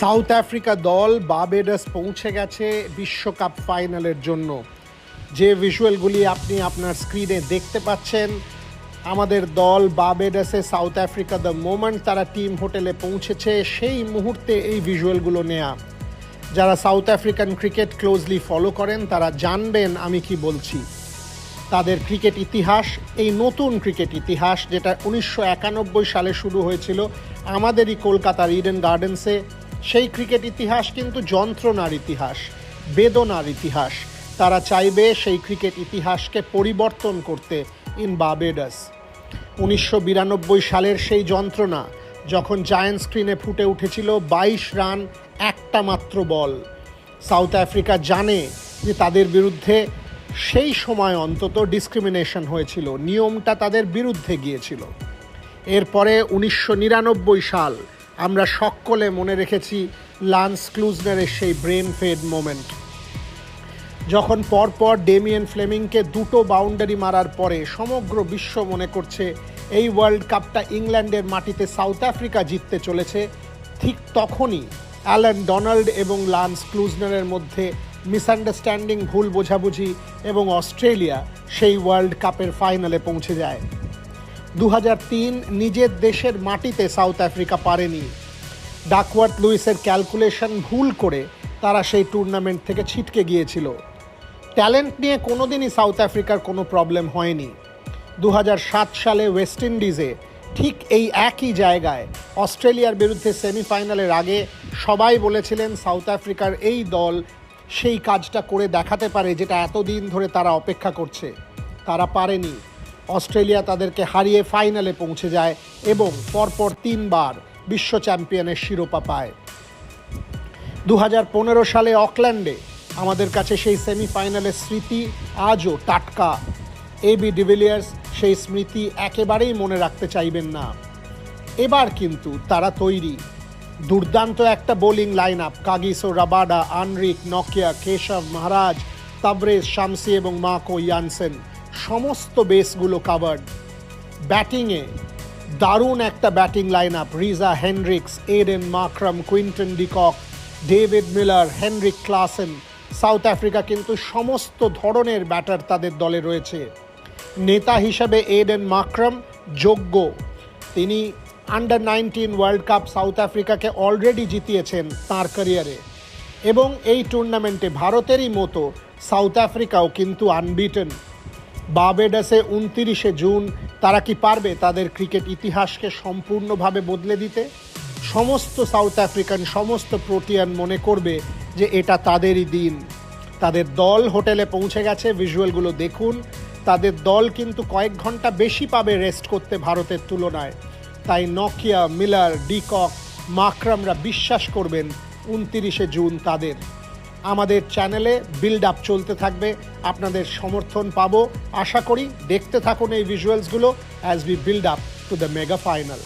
South Africa দল বাবেডাস পৌঁছে গেছে বিশ্বকাপ ফাইনালের জন্য। যে ভিজুয়ালগুলি আপনি আপনার স্ক্রিনে দেখতে পাচ্ছেন, আমাদের দল বাবেডাসে সাউথ আফ্রিকা দ্য মোমেন্ট তারা টিম হোটেলে পৌঁছেছে, সেই মুহূর্তে এই ভিজুয়ালগুলো নেয়া। যারা South African cricket closely follow করেন, তারা জানবেন আমি কি বলছি। তাদের ক্রিকেট ইতিহাস, এই নতুন ক্রিকেট ইতিহাস, যেটা উনিশশো একানব্বই সালে শুরু হয়েছিল, আমাদেরই কলকাতার ইডেন গার্ডেন্সে সেই ক্রিকেট ইতিহাস কিন্তু যন্ত্রণার ইতিহাস, বেদনার ইতিহাস। তারা চাইবে সেই ক্রিকেট ইতিহাসকে পরিবর্তন করতে ইন বাবেডাস উনিশশো বিরানব্বই সালের সেই যন্ত্রণা, যখন জায়ান্ট স্ক্রিনে ফুটে উঠেছিল বাইশ রান, একটা মাত্র বল। সাউথ আফ্রিকা জানে যে তাদের বিরুদ্ধে সেই সময় অন্তত ডিসক্রিমিনেশন হয়েছিল, নিয়মটা তাদের বিরুদ্ধে গিয়েছিল। এরপরে উনিশশো নিরানব্বই সাল আমরা সকলে মনে রেখেছি লান্স ক্লুজনারের সেই ব্রেন ফেড মোমেন্ট। যখন পরপর ডেমিয়েন ফ্লেমিংকে দুটো বাউন্ডারি মারার পরে সমগ্র বিশ্ব মনে করছে, এই ওয়ার্ল্ড কাপটা ইংল্যান্ডের মাটিতে সাউথ আফ্রিকা জিততে চলেছে, ঠিক তখনই অ্যালান ডোনাল্ড এবং লান্স ক্লুজনারের মধ্যে মিসআন্ডারস্ট্যান্ডিং, ভুল বোঝাবুঝি এবং অস্ট্রেলিয়া সেই ওয়ার্ল্ড কাপের ফাইনালে পৌঁছে যায়। দু হাজার তিন নিজের দেশের মাটিতে সাউথ আফ্রিকা পারেনি। ডাকওয়ার্থ লুইসের ক্যালকুলেশন ভুল করে তারা সেই টুর্নামেন্ট থেকে ছিটকে গিয়েছিল। ট্যালেন্ট নিয়ে কোনোদিনই সাউথ আফ্রিকার কোনো প্রবলেম হয়নি। দু হাজার সাত সালে ওয়েস্ট ইন্ডিজে ঠিক এই একই জায়গায় অস্ট্রেলিয়ার বিরুদ্ধে সেমিফাইনালের আগে সবাই বলেছিলেন সাউথ আফ্রিকার এই দল সেই কাজটা করে দেখাতে পারে যেটা এতদিন ধরে তারা অপেক্ষা করছে। তারা পারেনি। অস্ট্রেলিয়া তাদেরকে হারিয়ে ফাইনালে পৌঁছে যায় এবং পরপর তিনবার বিশ্ব চ্যাম্পিয়নের শিরোপা পায়। দু হাজার পনেরো সালে অকল্যান্ডে আমাদের কাছে সেই সেমিফাইনালের স্মৃতি আজও টাটকা। এ বি ডিভিলিয়ার্স সেই স্মৃতি একেবারেই মনে রাখতে চাইবেন না। এবার কিন্তু তারা তৈরি। দুর্দান্ত একটা bowling line up Kagiso Rabada, Anrich, Nokia, Keshav Maharaj, Tabrez, Samsi এবং মাকো ইয়ানসেন। সমস্ত বেসগুলো কাভার্ড ব্যাটিংয়ে দারুণ একটা batting line up Reeza Hendricks Aiden Markram Quinton de Kock David Miller Heinrich Klaasen South Africa কিন্তু সমস্ত ধরনের ব্যাটার তাদের দলে রয়েছে। নেতা হিসাবে এডেন মাকরাম যোগ্য। তিনি under nineteen World Cup South আফ্রিকাকে already জিতিয়েছেন তার ক্যারিয়ারে এবং এই টুর্নামেন্টে ভারতেরই মতো সাউথ আফ্রিকাও কিন্তু আনবিটেন বাবেডাসে উনতিরিশে জুন তারা কি পারবে তাদের ক্রিকেট ইতিহাসকে সম্পূর্ণভাবে বদলে দিতে? সমস্ত সাউথ আফ্রিকান, সমস্ত প্রোটিয়ান মনে করবে যে এটা তাদেরই দিন। তাদের দল হোটেলে পৌঁছে গেছে, ভিজুয়ালগুলো দেখুন। তাদের দল কিন্তু কয়েক ঘণ্টা বেশি পাবে রেস্ট করতে ভারতের তুলনায়। তাই নকিয়া, মিলার, ডিকক, মাকরামরা বিশ্বাস করবেন, উনতিরিশে জুন তাদের। আমাদের চ্যানেলে বিল্ড আপ চলতে থাকবে। আপনাদের সমর্থন পাবো। আশা করি দেখতে থাকুন এই ভিজুয়ালসগুলো as we build up to the mega final